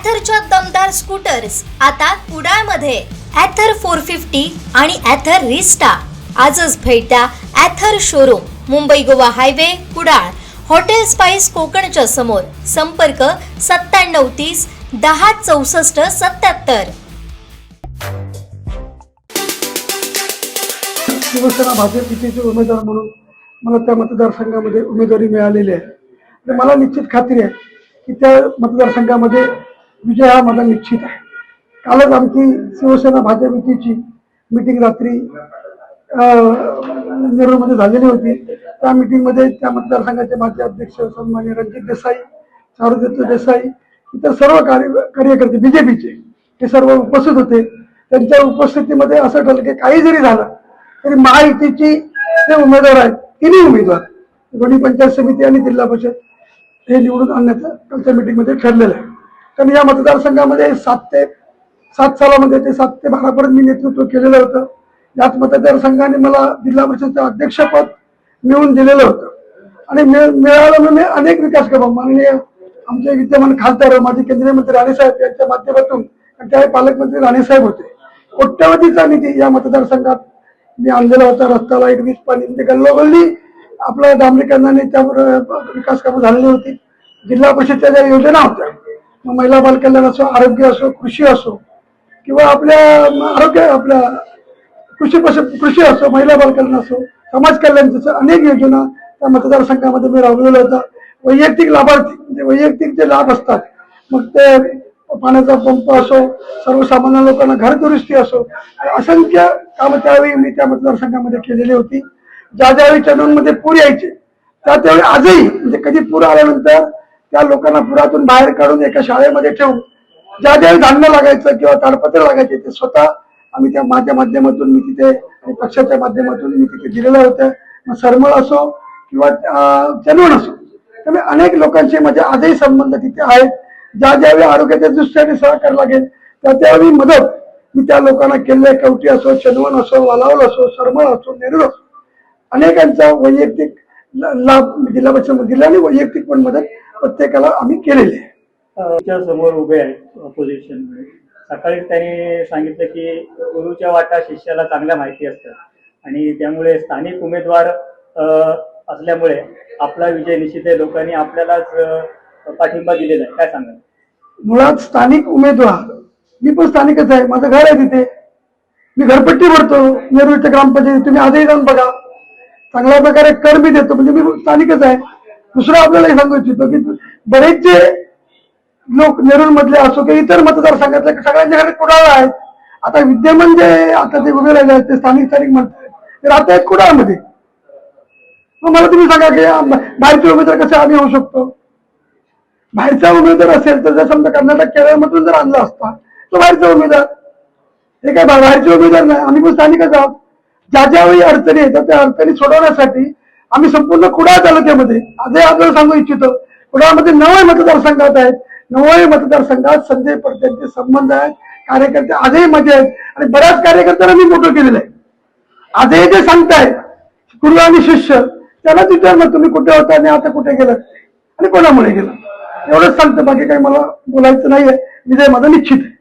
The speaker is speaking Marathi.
ॲथरच्या दमदार स्कूटर्स आता कुडाळमध्ये. ॲथर फोर फिफ्टी आणि ॲथर रिस्टा आजच भेट द्या Ather showroom Mumbai Goa highway Kudal. Hotel spice कोकणच्या समोर. संपर्क सत्त्याण्णव तीस दहा चौसष्ट सत्याहत्तर शिवसेना भाजप युतीचे उमेदवार म्हणून मला त्या मतदारसंघामध्ये उमेदवारी मिळालेली आहे. मला निश्चित खात्री आहे की त्या मतदारसंघामध्ये विजय हा माझा निश्चित आहे. कालच आमची शिवसेना भाजप युतीची मिटिंग रात्री अं, नेरूळमध्ये झालेली होती. त्या मिटिंगमध्ये त्या मतदारसंघाचे माजी अध्यक्ष सन्मान्य रणजित देसाई चारुदत्त देसाई इतर सर्व कार्य कार्यकर्ते बीजेपीचे हे सर्व उपस्थित होते. त्यांच्या उपस्थितीमध्ये असं ठरलं की काही जरी झालं तरी महायुतीची जे उमेदवार आहेत तिन्ही उमेदवार दोन्ही पंचायत समिती आणि जिल्हा परिषद हे निवडून आणण्याचं कालच्या मिटिंगमध्ये ठरलेलं आहे. कारण या मतदारसंघामध्ये सात ते सात सालामध्ये ते सात ते बारापर्यंत मी नेतृत्व केलेलं होतं. याच मतदारसंघाने मला जिल्हा परिषदचं अध्यक्षपद मिळवून दिलेलं होतं. आणि मिळ- मिळालं मी अनेक विकास कामं. माननीय आमचे विद्यमान खासदार माजी केंद्रीय मंत्री राणेसाहेब यांच्या माध्यमातून त्यावेळी पालकमंत्री राणेसाहेब होते. कोट्यवधीचा निधी या मतदारसंघात मी आणलेला होता. रस्त्याला एक वीज पाणी गल्लोगल्ली आपल्या डांबरीकरणाने त्यावर विकास कामं झालेली होती. जिल्हा परिषदच्या ज्या योजना होत्या महिला बालकल्याण असो आरोग्य असो कृषी असो किंवा आपल्या आरोग्य आपल्या कृषी पशु कृषी असो महिला बालकल्याण असो समाज कल्याण जसं अनेक योजना त्या मतदारसंघामध्ये मी राबवलेलं होतं वैयक्तिक लाभार्थी म्हणजे वैयक्तिक जे लाभ असतात मग ते पाण्याचा पंप असो सर्वसामान्य लोकांना घर दुरुस्ती असो असंख्य कामं त्यावेळी मी त्या मतदारसंघामध्ये केलेली होती. ज्या ज्यावेळी चॅनलमध्ये पूर यायचे त्या त्यावेळी आजही म्हणजे कधी पूर आल्यानंतर त्या लोकांना पुरातून बाहेर काढून एका शाळेमध्ये ठेवून ज्या ज्यावेळी धान्य लागायचं किंवा ताडपत्र लागायचे ते स्वतः आम्ही त्या माझ्या माध्यमातून मी तिथे आणि पक्षाच्या माध्यमातून मी तिथे दिलेलं होतं. मग सरमळ असो किंवा अं, चनवण असो त्यामुळे अनेक लोकांचे माझे आजही संबंध तिथे आहेत. ज्या ज्यावेळी आरोग्याच्या दृष्टीने सहकार लागेल त्या त्यावेळी मदत मी त्या लोकांना केलेल्या कवटी असो चनवण असो वालावल असो सरमळ असो नेरूळ असो. अनेकांचा वैयक्तिक लाभ जिल्हा दिला आणि वैयक्तिक पण मदत प्रत्येकाला आम्ही केलेली आहे. समोर उभे आहेत ऑपोजिशन सकाळीच त्यांनी सांगितलं की गुरुच्या वाटा शिष्याला चांगल्या माहिती असतात. आणि त्यामुळे स्थानिक उमेदवार असल्यामुळे आपला विजय निश्चित आहे. लोकांनी आपल्यालाच पाठिंबा दिलेला आहे. काय सांगाल? मुळात स्थानिक उमेदवार मी पण स्थानिकच आहे. माझं घर आहे तिथे. मी घरपट्टी भरतो. नेरूळच्या ग्रामपंचायतीत तुम्ही आजही जाऊन बघा. चांगल्या प्रकारे कर मी देतो. म्हणजे मी स्थानिकच आहे. दुसरं आपल्याला सांगू इच्छितो की बरेचसे लोक नेरूळ मधले असो किंवा इतर मतदारसंघातले सगळ्यांच्या सगळ्यांच्याकडे कुडाळ आहेत. आता विद्यमान जे आता ते उभे राहिले आहेत ते स्थानिक स्थानिक म्हणतात. ते राहत आहेत कुडाळमध्ये. मग मला तुम्ही सांगा की बाहेरचे उमेदवार कसे आम्ही होऊ शकतो? बाहेरचा उमेदवार असेल तर जर समजा कर्नाटक केरळमधून जर आणला असता तो बाहेरचा उमेदवार. हे काय बाहेरचे उमेदवार नाही आम्ही पण स्थानिकच आहोत. ज्या ज्यावेळी अडचणी येतात त्या अडचणी सोडवण्यासाठी आम्ही संपूर्ण कुडाळ तालुक्यामध्ये आजही आपल्याला सांगू इच्छितो. कुडाळमध्ये नवय मतदारसंघात आहेत. नवय मतदारसंघात संजय पडत्यांचे संबंध आहेत. कार्यकर्ते आजही मजा आहेत. आणि बऱ्याच कार्यकर्त्यांना मी मोठं केलेलं आहे. आजही ते सांगतायत गुरु आणि शिष्य त्याला विचारलं तुम्ही कुठे होता आणि आता कुठे गेलं आणि कोणामुळे गेलं एवढंच सांगतं. बाकी काही मला बोलायचं नाहीये. विजय माझा निश्चित आहे.